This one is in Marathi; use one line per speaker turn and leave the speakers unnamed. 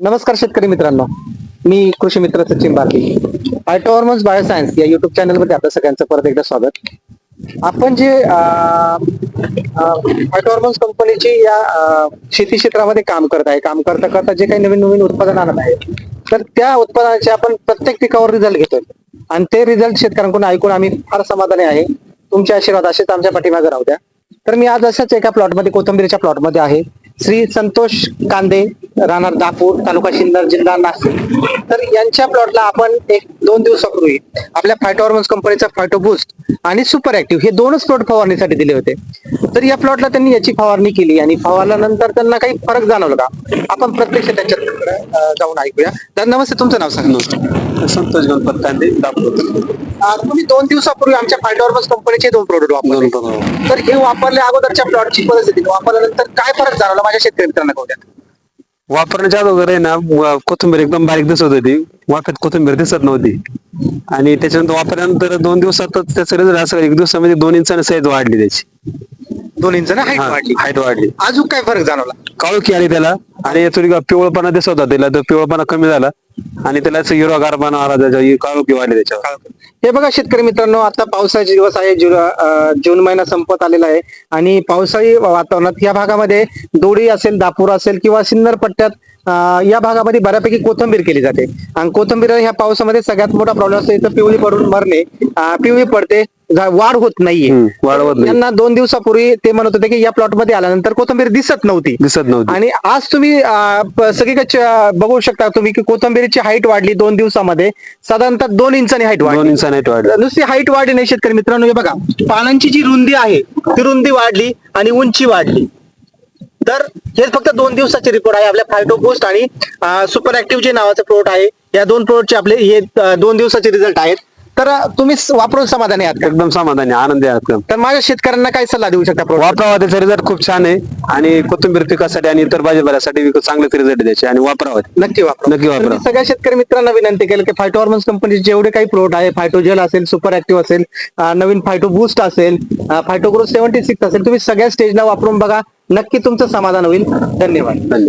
नमस्कार शेतकरी मित्रांनो. मी कृषी मित्र सचिन बारके. फायटोहॉर्मोन्स बायोसायन्स या युट्यूब चॅनलमध्ये आपल्या सगळ्यांचं परत एकदा स्वागत. आपण जे फायटोहॉर्मोन्स कंपनीची या शेती क्षेत्रामध्ये काम करत आहे काम करता करता जे काही नवीन नवीन उत्पादन आणत आहे तर त्या उत्पादनाचे आपण प्रत्येक पिकावर रिझल्ट घेतोय. आणि ते रिझल्ट शेतकऱ्यांकडून ऐकून आम्ही फार समाधानी आहे. तुमचे आशीर्वाद असेच आमच्या पाठीमागे राहू द्या. तर मी आज अशाच एका प्लॉटमध्ये कोथंबीरच्या प्लॉटमध्ये आहे. श्री संतोष कांदे राहणार दापूर तालुका सिन्नर जिल्हा नाशिक. तर यांच्या प्लॉटला आपण एक दोन दिवसापूर्वी आपल्या फायटोहॉर्मोन्स कंपनीचा फायटो बूस्ट आणि सुपर ऍक्टिव्ह हे दोनच प्लॉट फवारणीसाठी दिले होते. तर या प्लॉटला त्यांनी याची फवारणी केली आणि फवारल्यानंतर त्यांना काही फरक जाणवला का? आपण प्रत्यक्ष त्यांच्याकडे अं, जाऊन ऐकूया. तर नमस्ते तुमचं नाव सांगा.
संतोष गणपत कांदे दापोली
अं, तुम्ही दोन दिवसापूर्वी आमच्या फायटोहॉर्मोन्स कंपनीचे दोन प्रोडक्ट वापरले. तर हे वापरल्या अगोदरच्या प्लॉटची परिस्थिती वापरल्यानंतर काय फरक जाणवला? माझ्या शेतकरी मित्रांना कळू द्या.
वापरण्याच्या अगोदर आहे ना व- कोथिंबीर एकदम बारीक दिसत होती. वाफ्यात कोथिंबीर दिसत नव्हती. आणि त्याच्यानंतर वापरल्यानंतर दोन दिवसातच त्याचा रिझल्ट असं एक दिवसामध्ये दोन इंचाने साईज वाढली त्याची.
दोन इंच ना हाईट वाढली.
हाईट वाढली.
अजून काय फरक जाणवला?
काळोखी आली त्याला. आणि थोडी पिवळपणा दिसत होता त्याला तर पिवळपणा कमी झाला. आणि त्यालाच हिरोगार बनवणार आला वाढली त्याच्यावर.
हे बघा शेतकरी मित्रांनो आता पावसाचे दिवस आहे जु- जून महिना संपत आलेला आहे. आणि पावसाळी वातावरणात या भागामध्ये दोडी असेल दापूर असेल किंवा सिन्नर पट्ट्यात या भागामध्ये बऱ्यापैकी कोथंबीर केली जाते. आणि कोथंबीर ह्या पावसामध्ये सगळ्यात मोठा प्रॉब्लेम असतो इथं पिवळी पडून मरणे. पिवळी पडते वाढ होत नाहीये.
वाढवत नाही.
यांना दोन दिवसापूर्वी ते म्हणत होते की या प्लॉटमध्ये आल्यानंतर कोथंबीर दिसत नव्हती.
दिसत नव्हती.
आणि आज तुम्ही सगळीकडे बघू शकता तुम्ही की कोथंबीरीची हाईट वाढली दोन दिवसामध्ये. साधारणतः दोन इंचानी हाईट
दोन
वाढली
इंचाने height वाढली.
नुसती हाईट वाढली नाही शेतकरी मित्रांनो. हे बघा पानांची जी रुंदी आहे ती रुंदी वाढली आणि उंची वाढली. हे फक्त दोन दिवसाचे रिपोर्ट आहे. आपल्या फायटो पोस्ट आणि सुपर ऍक्टिव्ह जे नावाचं प्रोडक्ट आहे या दोन प्रोडक्टचे आपले हे दोन दिवसाचे रिझल्ट आहेत. तर तुम्ही वापरून समाधानी आहात का?
एकदम समाधानी आनंदी आहे एकदम
तर माझ्या शेतकऱ्यांना काय सल्ला देऊ शकता प्रोडक्ट
वापरावा त्याचा रिझल्ट खूप छान आहे. आणि कोथिंबीर पिकासाठी आणि इतर भाजीपाल्यासाठी चांगले रिझल्ट द्यायचे आणि वापरावा. ते.
नक्की वापरा
नक्की वापरा.
मी सगळ्या शेतकरी मित्रांना विनंती केलं की फायटोहॉर्मोन्स कंपनीचे जेवढे काही प्रोडक्ट आहे फायटोजेल असेल सुपर ऍक्टिव्ह असेल अं, नवीन फायटो बूस्ट असेल फायटोग्रो सेव्हन्टी सिक्स असेल तुम्ही सगळ्या स्टेजला वापरून बघा. नक्की तुमचं समाधान होईल. धन्यवाद.
धन्यवाद.